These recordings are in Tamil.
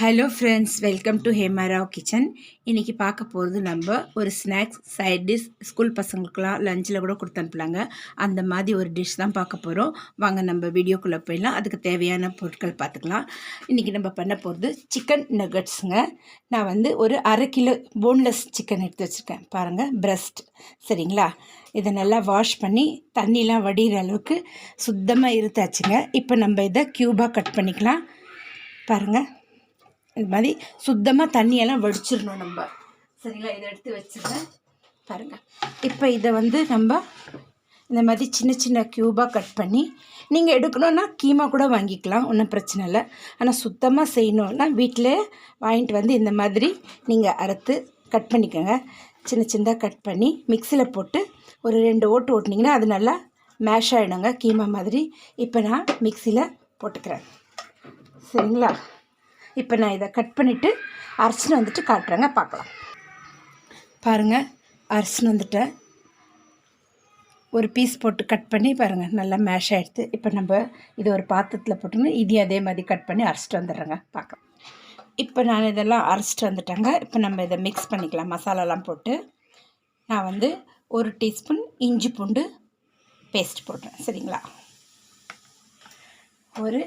Hello friends welcome to Hemarao kitchen இன்றைக்கி பார்க்க போகிறது நம்ம ஒரு ஸ்நாக்ஸ் சைட் டிஷ் ஸ்கூல் பசங்களுக்குலாம் லஞ்சில் கூட கொடுத்து அனுப்பலாங்க. அந்த மாதிரி ஒரு டிஷ் தான் பார்க்க போகிறோம் வாங்க நம்ம வீடியோக்குள்ளே போயிடலாம். அதுக்கு தேவையான பொருட்கள் பார்த்துக்கலாம். இன்றைக்கி நம்ம பண்ண போகிறது சிக்கன் நகட்ஸுங்க நான் வந்து ஒரு அரை கிலோ போன்லெஸ் சிக்கன் எடுத்து வச்சுருக்கேன். பாருங்கள் பிரஸ்ட் சரிங்களா? இதை நல்லா வாஷ் பண்ணி தண்ணிலாம் வடிகிற அளவுக்கு சுத்தமாக இருத்தாச்சுங்க. இப்போ நம்ம இதை க்யூபாக கட் பண்ணிக்கலாம். பாருங்கள் இது மாதிரி சுத்தமாக தண்ணியெல்லாம் வடிச்சிடணும் நம்ம. சரிங்களா? இதை எடுத்து வச்சுருந்தேன் பாருங்கள் இப்போ இதை வந்து நம்ம இந்த மாதிரி சின்ன சின்ன க்யூபாக கட் பண்ணி நீங்கள் எடுக்கணுன்னா கீமா கூட வாங்கிக்கலாம். ஒன்றும் பிரச்சனை இல்லை. ஆனால் சுத்தமாக செய்யணுன்னா வீட்டில் வாங்கிட்டு வந்து இந்த மாதிரி நீங்கள் அறுத்து கட் பண்ணிக்கோங்க. சின்ன சின்னதாக கட் பண்ணி மிக்சியில் போட்டு ஒரு ரெண்டு ஓட்டு ஓட்டினீங்கன்னா அது நல்லா மேஷ் ஆகிடுங்க கீமா மாதிரி. இப்போ நான் மிக்சியில் போட்டுக்கிறேன். சரிங்களா? இப்போ நான் இதை கட் பண்ணிவிட்டு அரைச்சின்னு வந்துட்டு காட்டுறேங்க பார்க்கலாம். பாருங்கள் அரைச்சின்னு வந்துட்டேன் ஒரு பீஸ் போட்டு கட் பண்ணி பாருங்கள் நல்லா மேஷ் ஆகிடுது இப்போ நம்ம இது ஒரு பாத்திரத்தில் போட்டுன்னு இதையும் அதே மாதிரி கட் பண்ணி அரைச்சிட்டு வந்துடுறேங்க பார்க்கலாம். இப்போ நான் இதெல்லாம் அரைச்சிட்டு வந்துட்டேங்க. இப்போ நம்ம இதை மிக்ஸ் பண்ணிக்கலாம் மசாலாலாம் போட்டு. நான் வந்து ஒரு டீஸ்பூன் இஞ்சி பூண்டு பேஸ்ட் போட்டேன் சரிங்களா? ஒரு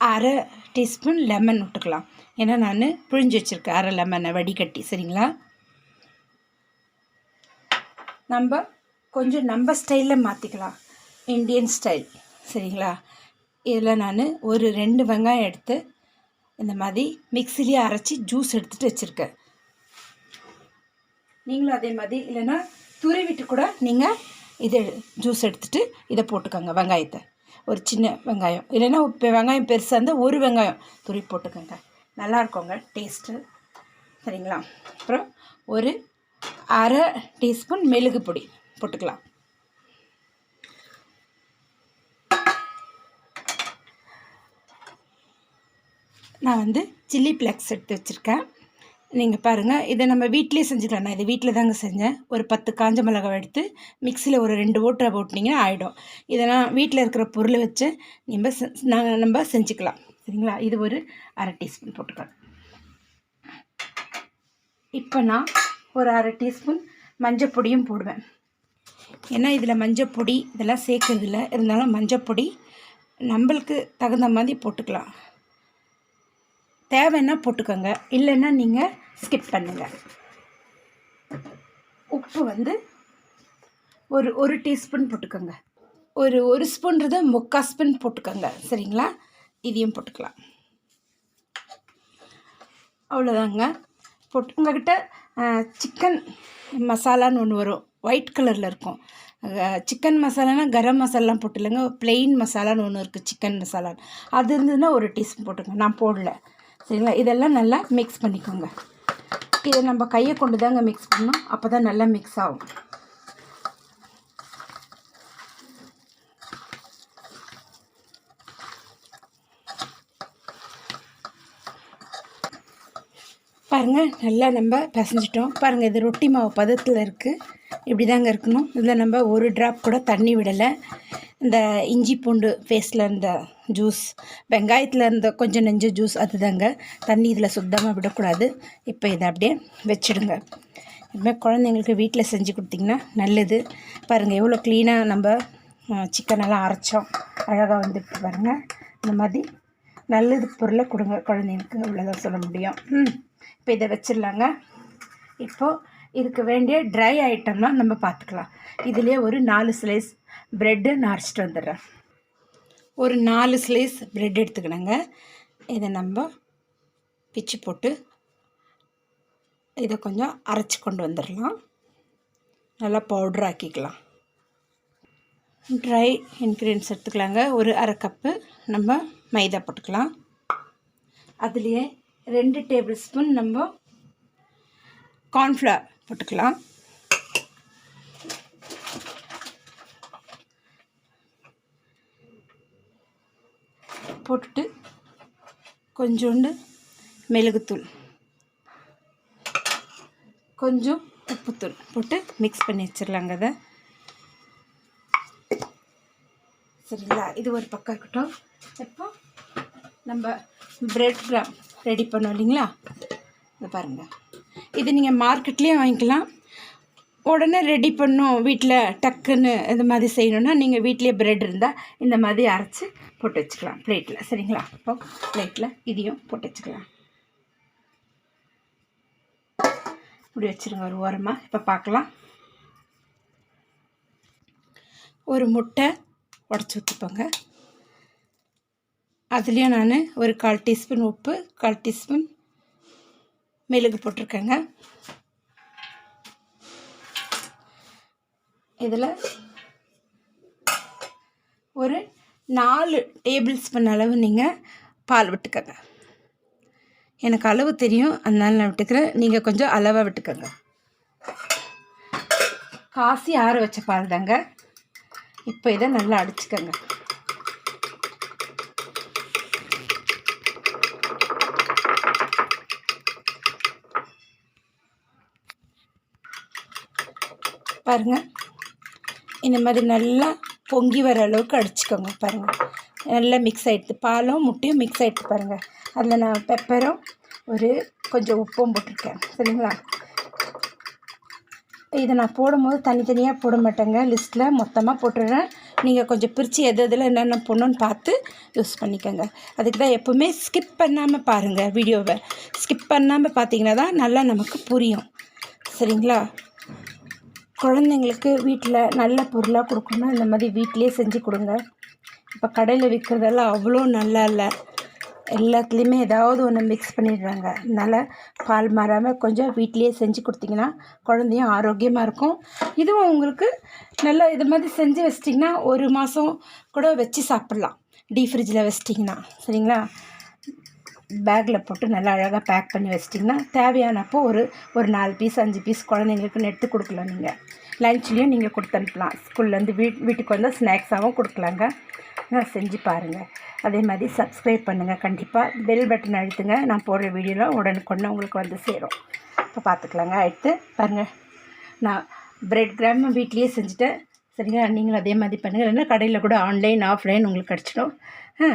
அரை டீஸ்பூன் லெமன் விட்டுக்கலாம். ஏன்னா நான் புழிஞ்சு வச்சுருக்கேன். அரை லெமனை வடிகட்டி. சரிங்களா? நம்ம கொஞ்சம் நம்ம ஸ்டைலில் மாற்றிக்கலாம் இந்தியன் ஸ்டைல். சரிங்களா? இதில் நான் ஒரு ரெண்டு வெங்காயம் எடுத்து இந்த மாதிரி மிக்சிலேயே அரைச்சி ஜூஸ் எடுத்துகிட்டு வச்சுருக்கேன். நீங்களும் அதே மாதிரி இல்லைன்னா துருவிட்டு கூட நீங்கள் இதை ஜூஸ் எடுத்துகிட்டு இதை போட்டுக்கோங்க வெங்காயத்தை. ஒரு சின்ன வெங்காயம். இல்லைன்னா இப்போ வெங்காயம் பெருசாக இருந்தால் ஒரு வெங்காயம் துரி போட்டுக்கோங்க. நல்லாயிருக்குங்க டேஸ்ட்டு சரிங்களா? அப்புறம் ஒரு அரை டீஸ்பூன் மெழுகு பொடி போட்டுக்கலாம். நான் வந்து சில்லி ஃப்ளெக்ஸ் எடுத்து வச்சுருக்கேன். நீங்கள் பாருங்கள் இதை நம்ம வீட்டிலே செஞ்சுக்கலாம். நான் இதை வீட்டில் தாங்க செஞ்சேன். ஒரு பத்து காஞ்ச மிளகாய் எடுத்து மிக்சியில் ஒரு ரெண்டு ஓட்டரை போட்டிங்கன்னா ஆகிடும் இதெல்லாம் வீட்டில் இருக்கிற பொருளை வச்சு நம்ம நாங்கள் நம்ம செஞ்சுக்கலாம். சரிங்களா? இது ஒரு அரை டீஸ்பூன் போட்டுக்கலாம். இப்போ நான் ஒரு அரை டீஸ்பூன் மஞ்சள் பொடியும் போடுவேன். ஏன்னா இதில் மஞ்சள் பொடி இதெல்லாம் சேர்க்கறதில்ல. இருந்தாலும் மஞ்சள் பொடி நம்மளுக்கு தகுந்த மாதிரி போட்டுக்கலாம். தேவைன்னா போட்டுக்கோங்க. இல்லைன்னா நீங்கள் ஸ்கிப் பண்ணுங்கள் உப்பு வந்து ஒரு ஒரு டீஸ்பூன் போட்டுக்கோங்க. ஒரு ஒரு ஸ்பூன்றது முக்கால் ஸ்பூன் போட்டுக்கோங்க. சரிங்களா? இதையும் போட்டுக்கலாம். அவ்வளோதாங்க. போட்டு உங்கள்கிட்ட சிக்கன் மசாலான்னு ஒன்று வரும். ஒயிட் கலரில் இருக்கும். சிக்கன் மசாலானா கரம் மசாலாம் போட்டு இல்லைங்க ப்ளெயின் மசாலான்னு ஒன்று இருக்குது சிக்கன் மசாலான்னு. அது இருந்ததுன்னா ஒரு டீஸ்பூன் போட்டுங்க நான் போடல. சரிங்களா? இதெல்லாம் நல்லா மிக்ஸ் பண்ணிக்கோங்க. இதை நம்ம கையை கொண்டு தாங்க மிக்ஸ் பண்ணோம் அப்போ தான் நல்லா மிக்ஸ் ஆகும். பாருங்கள் நல்லா நம்ம பிசைஞ்சிட்டோம். பாருங்கள் இது ரொட்டி மாவு பதத்தில் இருக்குது இப்படி தாங்க இருக்கணும். இதில் நம்ம ஒரு ட்ராப் கூட தண்ணி விடலை. இந்த இஞ்சி பூண்டு பேஸ்ட்டில் இருந்த ஜூஸ் வெங்காயத்தில் இருந்த கொஞ்சம் நெஞ்ச ஜூஸ் அதுதாங்க. தண்ணி இதில் சுத்தமாக விடக்கூடாது. இப்போ இதை அப்படியே வச்சுடுங்க. இதுமாதிரி குழந்தைங்களுக்கு வீட்டில் செஞ்சு கொடுத்திங்கன்னா நல்லது. பாருங்கள் எவ்வளோ க்ளீனாக நம்ம சிக்கனெல்லாம் அரைச்சோம். அழகாக வந்துட்டு பாருங்கள் இந்த மாதிரி நல்லது பொருளை கொடுங்க குழந்தைங்களுக்கு. அவ்வளோதான் சொல்ல முடியும். இப்போ இதை வச்சிடலாங்க. இப்போது இதுக்கு வேண்டிய ட்ரை ஐட்டம்லாம் நம்ம பார்த்துக்கலாம் இதிலே ஒரு நாலு ஸ்லைஸ் ப்ரெட்டு நான் அரைச்சிட்டு வந்துடுறேன். ஒரு நாலு ஸ்லைஸ் ப்ரெட் எடுத்துக்கணுங்க. இதை நம்ம பிச்சு போட்டு இதை கொஞ்சம் அரைச்சி கொண்டு வந்துடலாம். நல்லா பவுட்ரு ஆக்கிக்கலாம். ட்ரை இன்க்ரீடியன்ஸ் எடுத்துக்கலாங்க. ஒரு அரை கப்பு நம்ம மைதா போட்டுக்கலாம். அதுலேயே ரெண்டு டேபிள் ஸ்பூன் நம்ம கார்ன்ஃப்ளவர் போட்டுக்கலாம். போட்டுட்டு கொஞ்சோண்டு மிளகுத்தூள். கொஞ்சம் உப்புத்தூள் போட்டு மிக்ஸ் பண்ணி வச்சிடலாங்க அதை. சரிங்களா? இது ஒரு பக்கம் இருக்கட்டும். இப்போ நம்ம பிரெட் கிராம் ரெடி பண்ணோம் இல்லைங்களா? இதை பாருங்கள் இது நீங்கள் மார்க்கெட்லேயே வாங்கிக்கலாம். உடனே ரெடி பண்ணும் வீட்டில் டக்குன்னு இந்த மாதிரி செய்யணுன்னா நீங்கள் வீட்லேயே ப்ரெட் இருந்தால் இந்த மாதிரி அரைச்சி போட்டு வச்சுக்கலாம். பிளேட்டில் சரிங்களா? இப்போ பிளேட்டில் இதையும் போட்டு வச்சுக்கலாம். இப்படி வச்சுருங்க. ஒரு ஓரமாக இப்போ பார்க்கலாம். ஒரு முட்டை உடச்சி ஊற்றிப்போங்க அதுலேயும் நான் ஒரு கால் டீஸ்பூன் உப்பு கால் டீஸ்பூன் மிளகு போட்டிருக்கேங்க. இதில் ஒரு நாலு டேபிள் ஸ்பூன் அளவு நீங்கள் பால் விட்டுக்கங்க. எனக்கு அளவு தெரியும் அதனால நான் விட்டுக்கிறேன். நீங்கள் கொஞ்சம் அளவாக விட்டுக்கோங்க. காசி ஆற வச்ச பால் தாங்க. இப்போ இதை நல்லா அடிச்சுக்கோங்க. பாருங்கள் இந்த மாதிரி நல்லா பொங்கி வர அளவுக்கு அடிச்சுக்கோங்க பாருங்கள் நல்லா மிக்ஸ் ஆகிடுது பாலும் முட்டையும் மிக்ஸ் ஆகிட்டு பாருங்கள் அதில் நான் பெப்பரும் ஒரு கொஞ்சம் உப்பும் போட்டிருக்கேன். சரிங்களா? இதை நான் போடும்போது தனித்தனியாக போட மாட்டேங்க. லிஸ்ட்டில் மொத்தமாக போட்டுடுறேன் நீங்கள் கொஞ்சம் பிரித்து எது எதில் என்னென்ன போடணுன்னு பார்த்து யூஸ் பண்ணிக்கோங்க. அதுக்கு தான் எப்போவுமே ஸ்கிப் பண்ணாமல் பாருங்கள் வீடியோவை. ஸ்கிப் பண்ணாமல் பார்த்தீங்கன்னா தான் நல்லா நமக்கு புரியும். சரிங்களா? குழந்தைங்களுக்கு வீட்டில் நல்ல பொருளாக கொடுக்கணும்னா இந்த மாதிரி வீட்டிலே செஞ்சு கொடுங்க. இப்போ கடையில் விற்கிறதெல்லாம் அவ்வளோ நல்லா இல்லை. எல்லாத்துலேயுமே ஏதாவது ஒன்று மிக்ஸ் பண்ணிடுறாங்க. அதனால் பால் மாறாமல் கொஞ்சம் வீட்டிலேயே செஞ்சு கொடுத்தீங்கன்னா குழந்தையும் ஆரோக்கியமாக இருக்கும். இதுவும் உங்களுக்கு நல்லா இது மாதிரி செஞ்சு வச்சிட்டிங்கன்னா ஒரு மாதம் கூட வச்சு சாப்பிட்லாம். டீப் ஃப்ரிட்ஜில் வச்சிட்டிங்கன்னா. சரிங்களா? பேக்கில் போட்டு நல்லா அழகாக பேக் பண்ணி வச்சிட்டிங்கன்னா தேவையானப்போ ஒரு ஒரு நாலு பீஸ் அஞ்சு பீஸ் குழந்தைங்களுக்குன்னு எடுத்து கொடுக்கலாம் நீங்கள் லஞ்ச்லேயும் நீங்கள் கொடுத்து அனுப்பலாம் ஸ்கூல்லேருந்து வீட் வீட்டுக்கு வந்தால் ஸ்நாக்ஸாகவும் கொடுக்கலாங்க. நான் செஞ்சு பாருங்கள் அதே மாதிரி சப்ஸ்கிரைப் பண்ணுங்கள் கண்டிப்பாக பெல் பட்டன் அழுத்துங்க. நான் போடுற வீடியோலாம் உடனுக்குடனே உங்களுக்கு வந்து சேரும். இப்போ பார்த்துக்கலாங்க அடுத்து பாருங்கள் நான் பிரெட் கிராம் வீட்லேயே செஞ்சுட்டேன். சரிங்களா? நீங்களும் அதே மாதிரி பண்ணுங்கள் இல்லைன்னா கடையில் கூட ஆன்லைன் ஆஃப்லைன் உங்களுக்கு கிடச்சிடும். ஆ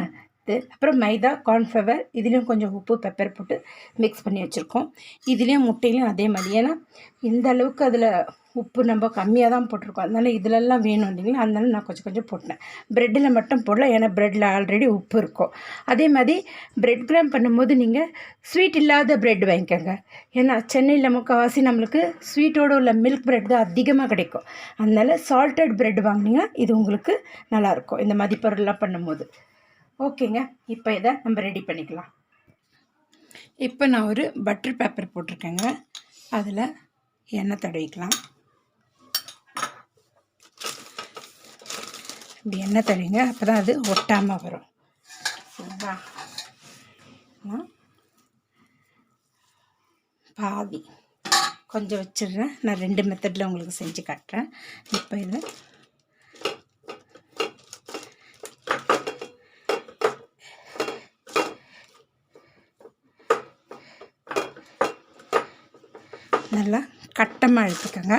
அப்புறம் மைதா கார்ன்ஃப்ளவர் இதுலேயும் கொஞ்சம் உப்பு பெப்பர் போட்டு மிக்ஸ் பண்ணி வச்சுருக்கோம். இதுலேயும் முட்டையிலையும் அதே மாதிரி. ஏன்னா இந்த அளவுக்கு அதில் உப்பு நம்ம கம்மியாக தான் போட்டிருக்கோம். அதனால் இதிலெல்லாம் வேணும் இல்லைங்களா? அதனால நான் கொஞ்சம் கொஞ்சம் போட்டேன் ப்ரெட்டில் மட்டும் போடல ஏன்னா ப்ரெட்டில் ஆல்ரெடி உப்பு இருக்கும். அதே மாதிரி ப்ரெட் கிராம் பண்ணும்போது நீங்கள் ஸ்வீட் இல்லாத ப்ரெட் வாங்கிக்கோங்க. ஏன்னா சென்னையில் முக்கால்வாசி நம்மளுக்கு ஸ்வீட்டோடு உள்ள மில்க் ப்ரெட் தான் அதிகமாக கிடைக்கும். அதனால் சால்ட்டட் ப்ரெட் வாங்கினீங்கன்னா இது உங்களுக்கு நல்லாயிருக்கும் இந்த மாதிரி பொருள்லாம் பண்ணும்போது. ஓகேங்க. இப்போ இதை நம்ம ரெடி பண்ணிக்கலாம். இப்போ நான் ஒரு பட்டர் பேப்பர் போட்டிருக்கேங்க. அதில் எண்ணெய் தடவிக்கலாம். இப்படி எண்ணெய் தடவிங்க. அப்போ தான் அது ஒட்டாமல் வரும். சரிங்களா பாதி. கொஞ்சம் வச்சிடுறேன். நான் ரெண்டு மெத்தடில் உங்களுக்கு செஞ்சு காட்டுறேன். இப்போ இதை நல்லா கட்டமாக எடுத்துக்கோங்க.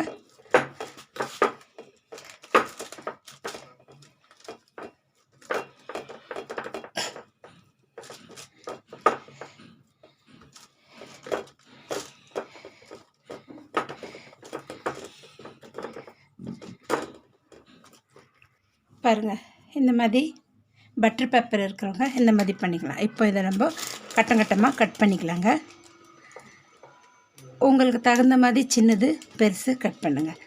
பாருங்கள் இந்த மாதிரி பட்டர் பேப்பர் இருக்கிறவங்க இந்த மாதிரி பண்ணிக்கலாம். இப்போ இதை நம்ம கட்டம் கட்டமாக கட் பண்ணிக்கலாங்க. உங்களுக்கு தகுந்த மாதிரி சின்னது பெருசு கட் பண்ணுங்கள்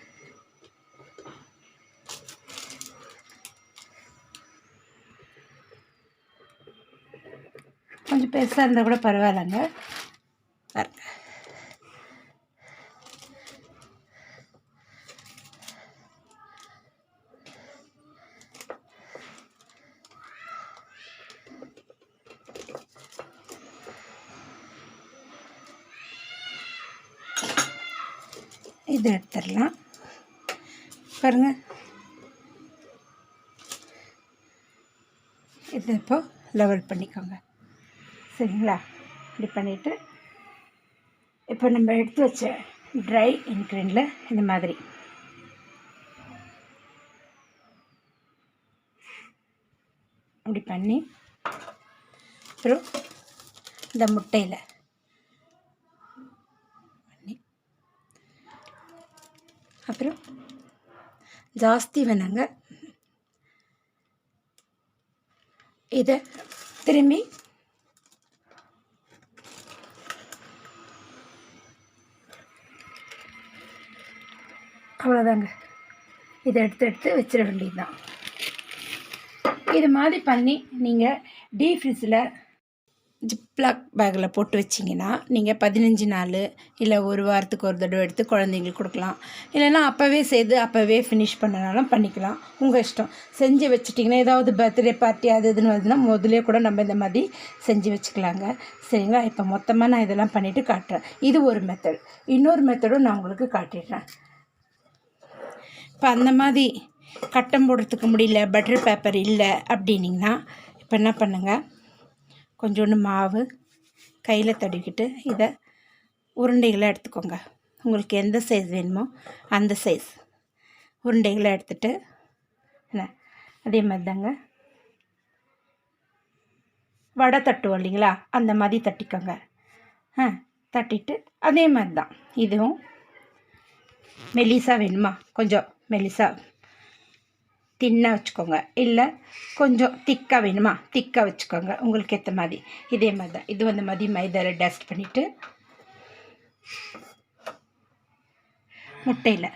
கொஞ்சம் பெருசாக இருந்தால் கூட பரவாயில்லைங்க. பாருங்கள் இதை எடுத்துடலாம் பாருங்கள் இது இப்போ லெவல் பண்ணிக்கோங்க. சரிங்களா? இப்படி பண்ணிவிட்டு இப்போ நம்ம எடுத்து வச்ச ட்ரை இன்க்ரீனில் இந்த மாதிரி. அப்படி பண்ணி அப்புறம் இந்த முட்டையில் பண்ணி அப்புறம் ஜாஸ்தி வேணாங்க. இதை திரும்பி அவ்வளோதாங்க இதை எடுத்து எடுத்து வச்சிட வேண்டியது தான் இது மாதிரி பண்ணி நீங்கள் டீ ஃப்ரிட்ஜில் ஜிப்லாக் பேக்கில் போட்டு வச்சிங்கன்னா நீங்கள் பதினஞ்சு நாள் இல்லை ஒரு வாரத்துக்கு ஒரு தடவை எடுத்து குழந்தைங்களுக்கு கொடுக்கலாம். இல்லைன்னா அப்போவே செய்து அப்போவே ஃபினிஷ் பண்ணனாலும் பண்ணிக்கலாம். உங்கள் இஷ்டம். செஞ்சு வச்சுட்டிங்கன்னா ஏதாவது பர்த்டே பார்ட்டி அது இதுன்னு வருதுன்னா முதலே கூட நம்ம இந்த மாதிரி செஞ்சு வச்சுக்கலாங்க. சரிங்களா? இப்போ மொத்தமாக நான் இதெல்லாம் பண்ணிவிட்டு காட்டுறேன். இது ஒரு மெத்தட் இன்னொரு மெத்தடும் நான் உங்களுக்கு காட்டிடுறேன். இப்போ அந்த மாதிரி கட்டம் போடுறதுக்கு முடியல பட்டர் பேப்பர் இல்லை அப்படின்னிங்கன்னா இப்போ என்ன பண்ணுங்கள் கொஞ்சோண்டு மாவு கையில் தடுக்கிட்டு இதை உருண்டைகளை எடுத்துக்கோங்க. உங்களுக்கு எந்த சைஸ் வேணுமோ அந்த சைஸ் உருண்டைகளை எடுத்துட்டு என்ன? அதே மாதிரி தாங்க வடை தட்டுவோம் இல்லைங்களா? அந்த மாதிரி தட்டிக்கோங்க. ஆ தட்டிட்டு அதே மாதிரி தான் இதுவும் மெலிசா வேணுமா? கொஞ்சம் மெலிசா தின்னாக வச்சுக்கோங்க. இல்லை கொஞ்சம் திக்காக வேணுமா? திக்காக வச்சுக்கோங்க. உங்களுக்கு ஏற்ற மாதிரி. இதே மாதிரி தான். இது வந்து மாதிரி மைதாவில் டஸ்ட் பண்ணிவிட்டு முட்டையில்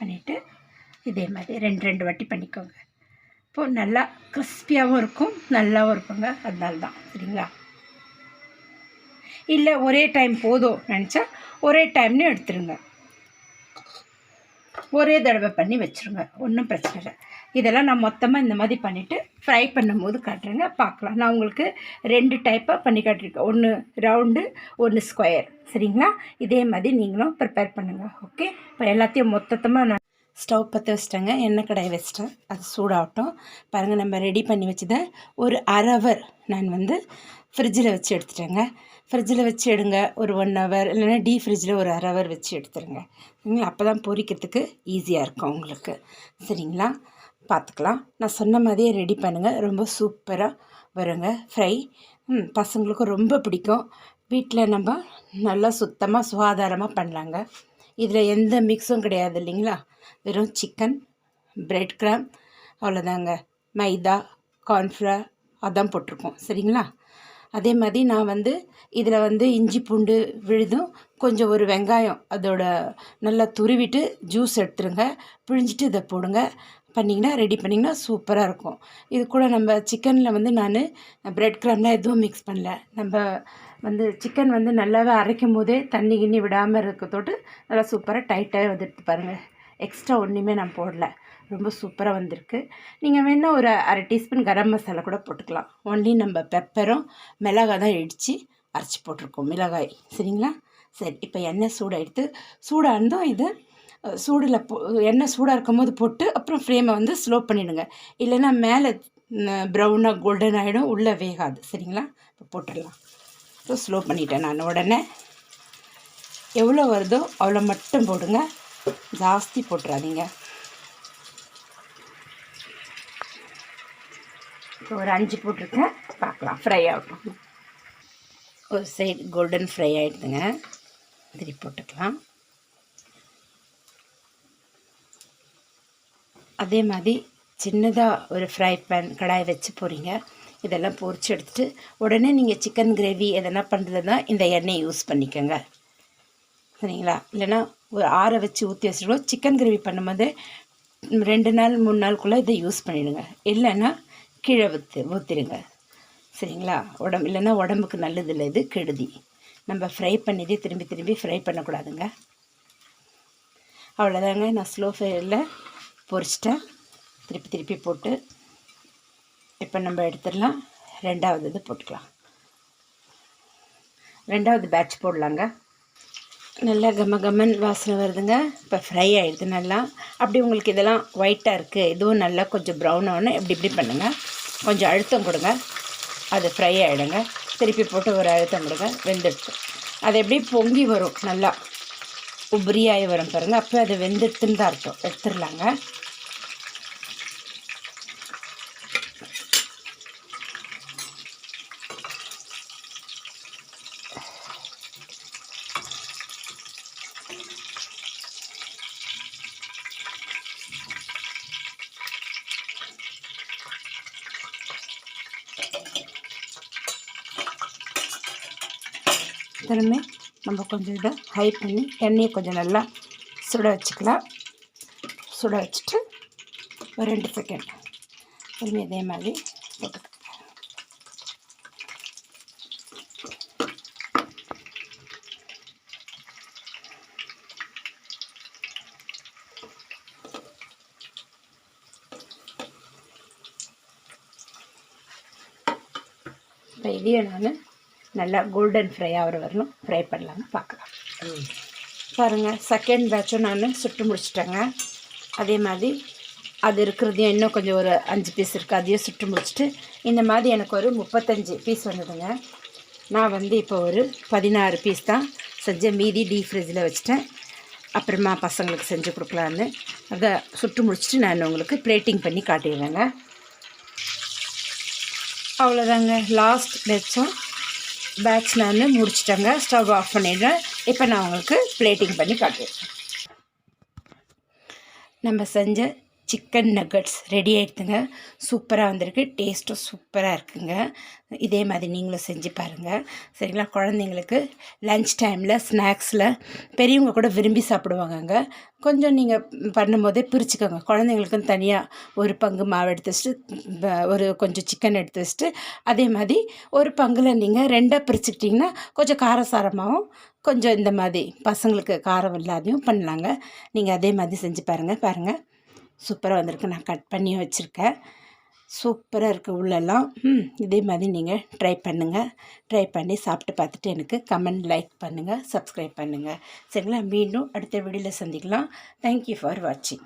பண்ணிவிட்டு இதே மாதிரி ரெண்டு ரெண்டு வாட்டி பண்ணிக்கோங்க. இப்போது நல்லா கிறிஸ்பியாகவும் இருக்கும் நல்லாவும் இருக்குங்க. அதனால தான். சரிங்களா? இல்லை ஒரே டைம் போதும் நினச்சா ஒரே டைம்னு எடுத்துருங்க. ஒரே தடவை பண்ணி வச்சுருங்க. ஒன்றும் பிரச்சனை இல்லை. இதெல்லாம் நான் மொத்தமாக இந்த மாதிரி பண்ணிவிட்டு ஃப்ரை பண்ணும்போது காட்டுறேங்க. பார்க்கலாம். நான் உங்களுக்கு ரெண்டு டைப்பாக பண்ணி காட்டியிருக்கேன். ஒன்று ரவுண்டு ஒன்று ஸ்கொயர் சரிங்களா? இதே மாதிரி நீங்களும் ப்ரிப்பேர் பண்ணுங்கள் ஓகே இப்போ எல்லாத்தையும் மொத்தமாக நான் ஸ்டவ் பற்ற வச்சிட்டேங்க. எண்ணெய் கடாய் வச்சிட்டேன். அது சூடாகட்டும். பாருங்கள் நம்ம ரெடி பண்ணி வச்சதை ஒரு அரை அவர் நான் வந்து ஃப்ரிட்ஜில் வச்சு எடுத்துட்டேங்க. ஃப்ரிட்ஜில் வச்சு எடுங்க. ஒரு ஒன் ஹவர் இல்லைன்னா டீ ஃப்ரிட்ஜில் ஒரு அரை ஹவர் வச்சு எடுத்துருங்க. சரிங்களா? அப்போ தான் பொரிக்கிறதுக்கு ஈஸியாக இருக்கும் உங்களுக்கு. சரிங்களா? பார்த்துக்கலாம் நான் சொன்ன மாதிரியே ரெடி பண்ணுங்கள் ரொம்ப சூப்பராக வருங்க. ஃப்ரை ம் பசங்களுக்கும் ரொம்ப பிடிக்கும். வீட்டில் நம்ம நல்லா சுத்தமாக சுகாதாரமாக பண்ணலாங்க. இதில் எந்த மிக்ஸும் கிடையாது இல்லைங்களா? வெறும் சிக்கன் பிரெட் கிராம் அவ்வளோதாங்க மைதா கார்ன்ஃப்ளவர் அதான் போட்டிருக்கோம். சரிங்களா? அதே மாதிரி நான் வந்து இதில் வந்து இஞ்சி பூண்டு விழுதும் கொஞ்சம் ஒரு வெங்காயம் அதோட நல்லா துருவிட்டு ஜூஸ் எடுத்துருங்க. பிழிஞ்சிட்டு இதை போடுங்க. பண்ணிங்கன்னா ரெடி பண்ணிங்கன்னா சூப்பராக இருக்கும். இது கூட நம்ம சிக்கனில் வந்து நான் ப்ரெட் க்ரம்லாம் எதுவும் மிக்ஸ் பண்ணல. நம்ம வந்து சிக்கன் வந்து நல்லாவே அரைக்கும் போதே தண்ணி கிண்ணி விடாமல் இருக்கத்தோட்டு நல்லா சூப்பராக டைட்டாக வந்துட்டு பாருங்கள் எக்ஸ்ட்ரா ஒன்றுமே நான் போடல. ரொம்ப சூப்பராக வந்திருக்கு. நீங்கள் வேணால் ஒரு அரை டீஸ்பூன் கரம் மசாலா கூட போட்டுக்கலாம். ஒன்லி நம்ம பெப்பரும் மிளகாய் தான் இடித்து அரைச்சி போட்டிருக்கோம் மிளகாய். சரிங்களா? சரி இப்போ எண்ணெய் சூடாக எடுத்து சூடாக இருந்தோம் இது சூடில் போ எண்ணெய் சூடாக இருக்கும் போது போட்டு அப்புறம் ஃப்ளேமை வந்து ஸ்லோ பண்ணிவிடுங்க இல்லைன்னா மேலே ப்ரௌனாக கோல்டன் ஆகிடும் உள்ளே வேகாது. சரிங்களா? இப்போ போட்டுடலாம். ஸோ ஸ்லோ பண்ணிட்டேன் நான் உடனே. எவ்வளோ வருதோ அவ்வளோ மட்டும் போடுங்க. ஜாஸ்தி போட்டுறாதீங்க. ஒரு அஞ்சு போட்டிருக்கேன். பார்க்கலாம். ஃப்ரை ஆகட்டும். ஒரு சைடு கோல்டன் ஃப்ரை ஆகிடுதுங்க திருப்பி போட்டுக்கலாம். அதே மாதிரி சின்னதாக ஒரு ஃப்ரை பேன் கடாய் வச்சு போகிறீங்க இதெல்லாம் பொறிச்சு எடுத்துகிட்டு உடனே நீங்கள் சிக்கன் கிரேவி எதனா பண்ணுறதுனா இந்த எண்ணெய் யூஸ் பண்ணிக்கோங்க. சரிங்களா? இல்லைன்னா ஒரு ஆற வச்சு ஊற்றி வச்சுருக்கோம் சிக்கன் கிரேவி பண்ணும்போது ரெண்டு நாள் மூணு நாளுக்குள்ளே இதை யூஸ் பண்ணிவிடுங்க இல்லைன்னா கீழே ஊற்று ஊற்றிடுங்க சரிங்களா? உடம்பு இல்லைன்னா உடம்புக்கு நல்லது இல்லை இது கெடுதி. நம்ம ஃப்ரை பண்ணிதே திரும்பி திரும்பி ஃப்ரை பண்ணக்கூடாதுங்க. அவ்வளோதாங்க. நான் ஸ்லோ ஃபயரில் பொரிச்சிட்டேன். திருப்பி திருப்பி போட்டு இப்போ நம்ம எடுத்துடலாம். ரெண்டாவது இது போட்டுக்கலாம். ரெண்டாவது பேட்ச் போடலாங்க. நல்லா கம கமன் வாசனை வருதுங்க. இப்போ ஃப்ரை ஆகிடுது நல்லா. அப்படி உங்களுக்கு இதெல்லாம் ஒயிட்டாக இருக்குது இதுவும் நல்லா கொஞ்சம் ப்ரௌன் ஆகணும் இப்படி இப்படி பண்ணுங்கள் கொஞ்சம் அழுத்தம் கொடுங்க. அது ஃப்ரை ஆகிடுங்க திருப்பி போட்டு ஒரு அழுத்தம் கொடுங்க. வெந்துடுச்சு. அது எப்படி பொங்கி வரும். நல்லா உபரியாகி வரும் பாருங்கள் அப்போ அது வெந்துடுத்துன்னு தான் அர்த்தம். எடுத்துடலாங்க. வெந்ததுமே நம்ம கொஞ்சம் இதை ஹை பண்ணி எண்ணெயை கொஞ்சம் நல்லா சுட வச்சுக்கலாம். சுட வச்சுட்டு ஒரு ரெண்டு செகண்ட் திரும்பி இதே மாதிரி போட்டுக்கலாம். இப்போ இதையே நான் நல்லா கோல்டன் ஃப்ரை ஆகிற வரணும். ஃப்ரை பண்ணலாம்னு பார்க்கலாம். பாருங்கள் செகண்ட் பேட்சும் நான் சுட்டு முடிச்சிட்டேங்க. அதே மாதிரி அது இருக்கிறதையும் இன்னும் கொஞ்சம் ஒரு அஞ்சு பீஸ் இருக்குது அதையும் சுட்டு முடிச்சுட்டு இந்த மாதிரி எனக்கு ஒரு முப்பத்தஞ்சு பீஸ் வந்ததுங்க. நான் வந்து இப்போ ஒரு பதினாறு பீஸ் தான் செஞ்சேன். மீதி டீப் ஃப்ரிட்ஜில் வச்சுட்டேன். அப்புறமா பசங்களுக்கு செஞ்சு கொடுக்கலான்னு. அதை சுட்டு முடிச்சுட்டு நான் உங்களுக்கு பிளேட்டிங் பண்ணி காட்டிடுவேங்க அவ்வளோதாங்க லாஸ்ட் பேட்சும் பேட்ச் நான் முடிச்சிட்டேங்க. ஸ்டவ் ஆஃப் பண்ணிடுறேன். இப்போ நான் உங்களுக்கு பிளேட்டிங் பண்ணி காட்டுறேன். நம்ம செஞ்ச சிக்கன் நக்கட்ஸ் ரெடி ஆகிடுதுங்க சூப்பராக வந்திருக்கு. டேஸ்ட்டும் சூப்பராக இருக்குங்க. இதே மாதிரி நீங்களும் செஞ்சு பாருங்கள் சரிங்களா? குழந்தைங்களுக்கு லன்ச் டைமில் ஸ்நாக்ஸில் பெரியவங்க கூட விரும்பி சாப்பிடுவாங்கங்க. கொஞ்சம் நீங்கள் பண்ணும்போதே பிரிச்சுக்கோங்க. குழந்தைங்களுக்கும் தனியாக ஒரு பங்கு மாவு எடுத்து வச்சுட்டு ஒரு கொஞ்சம் சிக்கன் எடுத்து வச்சுட்டு அதே மாதிரி ஒரு பங்கில் நீங்கள் ரெண்டாக பிரிச்சுக்கிட்டிங்கன்னா கொஞ்சம் காரசாரமாகவும் கொஞ்சம் இந்த மாதிரி பசங்களுக்கு காரம் இல்லாதையும் பண்ணலாங்க. நீங்கள் அதே மாதிரி செஞ்சு பாருங்கள் பாருங்கள் சூப்பராக வந்திருக்கு. நான் கட் பண்ணி வச்சுருக்கேன். சூப்பராக இருக்குது உள்ளெல்லாம். இதே மாதிரி நீங்கள் ட்ரை பண்ணுங்கள் ட்ரை பண்ணி சாப்பிட்டு பார்த்துட்டு எனக்கு கமெண்ட் லைக் பண்ணுங்கள் சப்ஸ்கிரைப் பண்ணுங்கள் சரிங்களா? மீண்டும் அடுத்த வீடியோவில் சந்திக்கலாம். தேங்க்யூ ஃபார் வாட்சிங்